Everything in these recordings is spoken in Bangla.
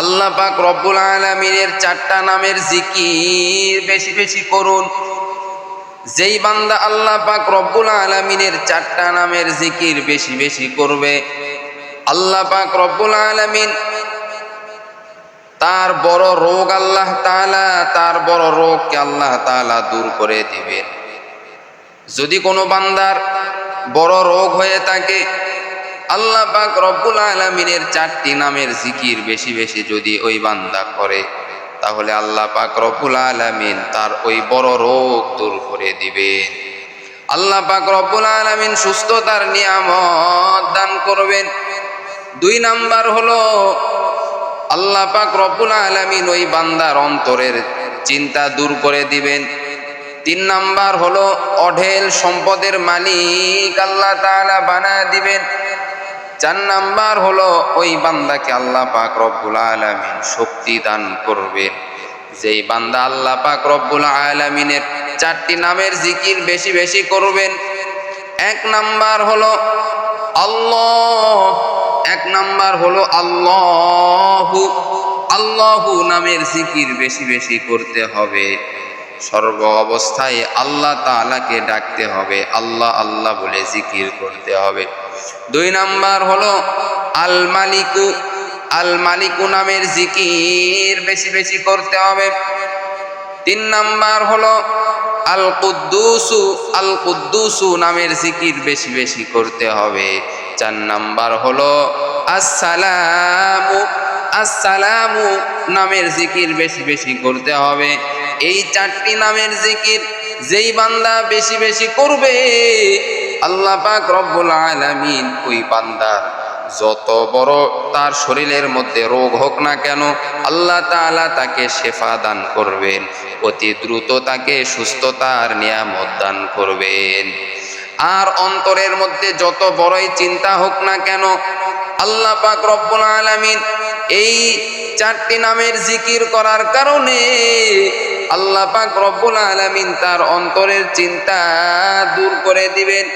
আল্লাহ পাক রব্বুল আলমিনের চারটা নামের জিকির বেশি বেশি করুন। যেই বান্দা আল্লাহ পাক রব্বুল আলমিনের চারটা নামের জিকির বেশি বেশি করবে, আল্লাহ পাক রব্বুল আলমিন তার বড় রোগ আল্লাহ তাআলা, তার বড় রোগকে আল্লাহ তাআলা দূর করে দিবেন যদি কোনো বান্দার বড় রোগ হয়ে থাকে আল্লাহ পাক রব্বুল আলমিনের চারটি নামের জিকির বেশি বেশি যদি ওই বান্দা করে, তাহলে আল্লাহ পাক রব্বুল আলমিন তার ওই বড় রোগ দূর করে দিবেন। আল্লাহ পাক রব্বুল আলমিন সুস্থতার নিয়ামত দান করবেন। দুই নাম্বার হলো, আল্লাহ পাক রব্বুল আলমিন ওই বান্দার অন্তরের চিন্তা দূর করে দিবেন। তিন নাম্বার হলো, অঢেল সম্পদের মালিক আল্লাহ তাআলা বানায় দিবেন। চার নাম্বার হলো, ওই বান্দাকে আল্লাহ পাক রব্বুল আলমিন শক্তি দান করবেন যেই বান্দা আল্লাহ পাক রব্বুল আলমিনের চারটি নামের জিকির বেশি বেশি করবেন। এক নাম্বার হলো, আল্লাহ। এক নাম্বার হলো, আল্লাহু। আল্লাহু নামের জিকির বেশি বেশি করতে হবে। সর্ব অবস্থায় আল্লাহ তাআলাকে ডাকতে হবে। আল্লাহ আল্লাহ বলে জিকির করতে হবে। দুই নাম্বার হলো আল মালিকু আল মালিকু নামের জিকির বেশি বেশি করতে হবে। তিন নাম্বার হলো আল কুদ্দুসু আল কুদ্দুসু নামের জিকির বেশি বেশি করতে হবে। চার নাম্বার হলো, আসসালামু আসসালামু নামের জিকির বেশি বেশি করতে হবে। এই চারটি নামের জিকির যেই বান্দা বেশি বেশি করবে, আল্লাহ পাক রব্বুল আলামিন ওই বান্দা যত বড় তার শরীরের মধ্যে রোগ হোক না কেন, আল্লাহ তাআলা তাকে শেফা দান করবেন, অতি দ্রুত তাকে সুস্থতার নিয়ামত দান করবেন। আর অন্তরের মধ্যে যত বড়ই চিন্তা হোক না কেন, আল্লাহ পাক রব্বুল আলামিন এই চারটি নামের জিকির করার কারণে আল্লাহ পাক রব্বুল আলামিন তার অন্তরের চিন্তা দূর করে দিবেন।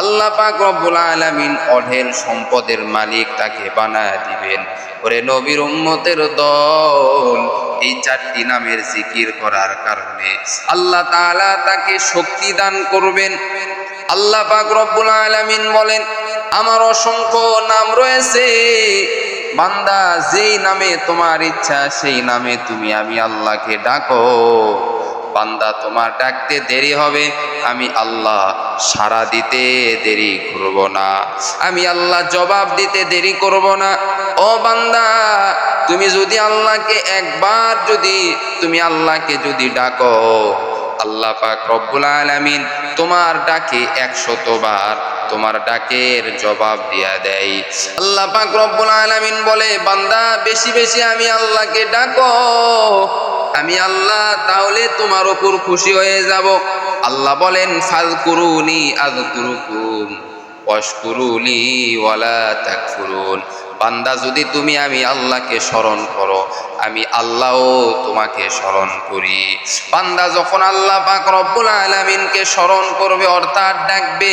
আল্লাহ পাক রব্বুল আলামিন অঢেল সম্পদের মালিক তাকে বানায় দিবেন। ওরে নবীর উম্মতের দল এই চারটি নামের জিকির করার কারণে আল্লাহ তাআলা তাকে শক্তি দান করবেন। আল্লাহ পাক রব্বুল আলামিন বলেন, আমার অসংখ্য নাম রয়েছে বান্দা, যেই নামে তোমার ইচ্ছা, সেই নামে তুমি আমি আল্লাহকে ডাকো। বান্দা, তোমার ডাকতে দেরি হবে, আমি আল্লাহ সারা দিতে দেরি করব না। আমি আল্লাহ জবাব দিতে দেরি করব না। ও বান্দা, তুমি যদি আল্লাহকে একবার যদি, তুমি আল্লাহকে যদি ডাকো আল্লাহ পাক রব্বুল আলামিন তোমার ডাকে একশতবার তোমার ডাকের জবাব দিয়া দেয়। আল্লাহ পাক রব্বুল আলামিন বলে, বান্দা, বেশি বেশি আমি আল্লাহকে ডাকো। আমি আল্লাহ, তাহলে তোমার উপর খুশি হয়ে যাব। আল্লাহ বলেন, ফাজকুরুনি আযকুরুকুম, ওয়াশকুরুলি ওয়ালা তাকফুরুন। বান্দা, যদি তুমি আমি আল্লাহকে স্মরণ করো, আমি আল্লাহও তোমাকে স্মরণ করি। বান্দা যখন আল্লাহ পাক রব্বুল আলামিনকে স্মরণ করবে, অর্থাৎ ডাকবে,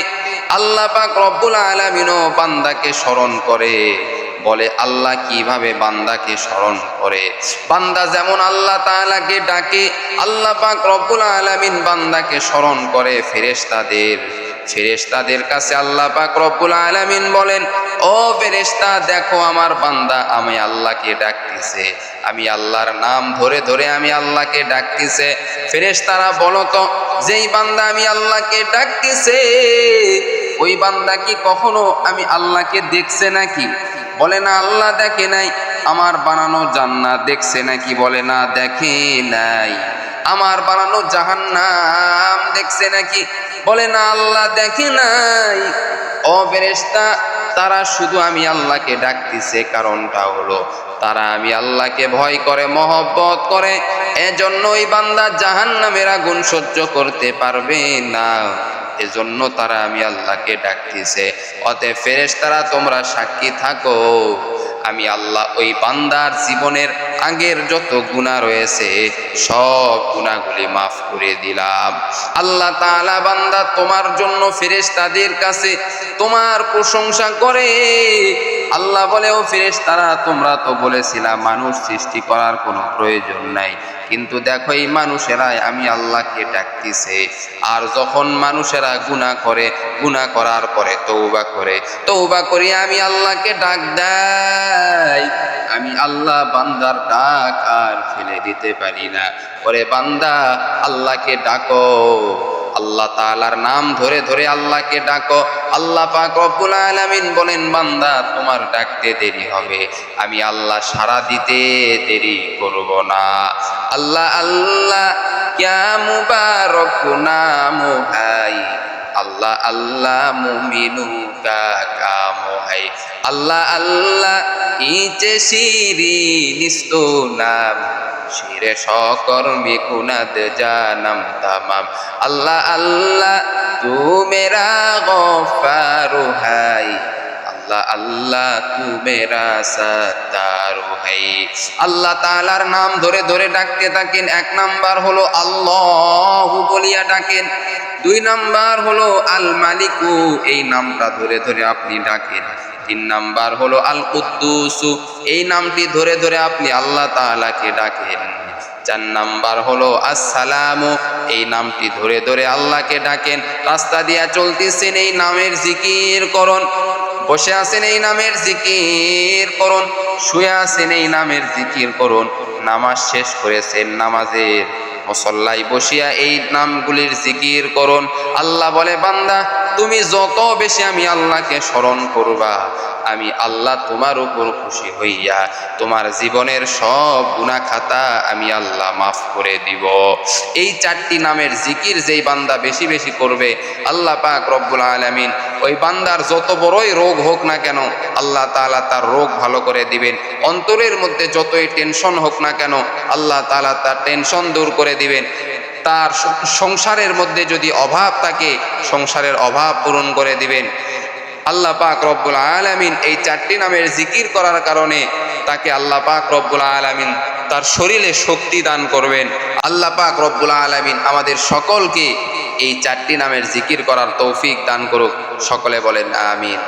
আল্লাহ পাক রব্বুল আলামিনও বান্দাকে স্মরণ করে। বলে, আল্লাহ কীভাবে বান্দাকে স্মরণ করে? বান্দা যেমন আল্লাহ তাআলাকে ডাকে, আল্লাহ পাক রব্বুল আলামিন বান্দাকে স্মরণ করে ফেরেশতাদের। ফেরেশতাদের কাছে আল্লাহ পাক রব্বুল আলামিন বলেন, ও ফেরেশতা, দেখো আমার বান্দা আমি আল্লাহকে ডাকতেছে। আমি আল্লাহর নাম ধরে ধরে আমি আল্লাহকে ডাকতেছে। ফেরেশতারা বলো তো, যেই বান্দা আমি আল্লাহকে ডাকতেছে, ওই বান্দা কি কখনো আমি আল্লাহকে দেখছে নাকি? বলে না, আল্লাহ দেখে নাই। আমার বানানো জান্নাত দেখছে নাকি? বলে না, দেখে নাই। আমার বানানো জাহান্নাম দেখছে নাকি? বলে না আল্লাহ দেখে নাই। ও ফেরেশতা, তারা শুধু আমি আল্লাহকে ডাকতেছে, কারণটা হলো তারা আমি আল্লাহকে ভয় করে, মহব্বত করে। এজন্য ওই বান্দা জাহান্নামের আগুন সহ্য করতে পারবে না। এজন্য তারা আমি আল্লাহকে ডাকতেছে। অতএব ফেরেশতারা, তোমরা সাক্ষী থাকো। আমি আল্লাহ ওই বান্দার জীবনের আগের যত গুণা রয়েছে, সব গুণাগুলি মাফ করে দিলাম। আল্লাহ তালা বান্দা তোমার জন্য ফেরেস তাদের কাছে তোমার প্রশংসা করে। আল্লাহ বলেও ও ফিরেশ তারা তোমরা তো বলেছিলাম, মানুষ সৃষ্টি করার কোনো প্রয়োজন নাই। কিন্তু দেখো এই মানুষেরাই আমি আল্লাহকে ডাকতেছে। আর যখন মানুষেরা গুনাহ করে, গুনাহ করার পরে তৌবা করে তৌবা করি আমি আল্লাহকে ডাক দেয় আমি আল্লাহ বান্দার ডাক আর ফেলে দিতে পারি না। ওরে বান্দা, আল্লাহকে ডাকো। আল্লাহ তাআলার নাম ধরে ধরে আল্লাহকে ডাকো। আল্লাহ পাক রব্বুল আলামিন বলেন, বান্দা, তোমার ডাকতে দেরি হবে। আমি আল্লাহ সারা দিতে দেরি করব না। আল্লাহ আল্লাহ, ক্যা মুবারক নাম ভাই। আল্লাহ আল্লাহ মুমিনু কা কাম হাই। আল্লাহ আল্লাহ ইচে সিরি নিস্তু নাম। শিরে সকর্মে কুনাদ জানাম তামাম। আল্লাহ আল্লাহ তু মেরা গফারু হাই। আল্লাহ আল্লাহ তু মেরা সত্তারু হাই। আল্লাহ তাআলার নাম ধরে ধরে ডাকতে থাকেন। এক নাম্বার হলো আল্লাহ বলিয়া ডাকেন। দুই নাম্বার হলো আল মালিকু এই নামটা ধরে ধরে আপনি ডাকেন। তিন নাম্বার হলো আল কুদ্দুসু এই নামটি ধরে ধরে আপনি আল্লাহ তাআলাকে ডাকেন। চার নাম্বার হলো আসসালামু, এই নামটি ধরে ধরে আল্লাহকে ডাকেন। রাস্তা দিয়া চলতেছেন, এই নামের জিকির করুন। বসে আছেন এই নামের জিকির করুন, শুয়ে আছেন এই নামের জিকির করুন, নামাজ শেষ করেছেন নামাজের, মুসল্লাই বসিয়া এই নামগুলির জিকির করুন, আল্লাহ বলে, বান্দা তুমি যত বেশি আমি আল্লাহকে স্মরণ করবা, আমি আল্লাহ তোমার উপর খুশি হইয়া তোমার জীবনের সব গুনাহ খাতা আমি আল্লাহ মাফ করে দিব। এই চারটি নামের জিকির যেই বান্দা বেশি বেশি করবে, আল্লাহ পাক রব্বুল আলামিন ওই বান্দার যত বড়ই রোগ হোক না কেন, আল্লাহ তাআলা তার রোগ ভালো করে দিবেন। অন্তরের মধ্যে যতই টেনশন হোক না কেন, আল্লাহ তালা তার টেনশন দূর করে দিবেন। তার সংসারের মধ্যে যদি অভাব থাকে, সংসারের অভাব পূরণ করে দিবেন। আল্লাহ পাক রব্বুল আলামিন এই চারটি নামের জিকির করার কারণে তাকে আল্লাহ পাক রব্বুল আলামিন তার শরীরে শক্তি দান করবেন। আল্লাহ পাক রব্বুল আলামিন আমাদের সকলকে এই চারটি নামের জিকির করার তৌফিক দান করুক। সকলে বলেন, আমিন।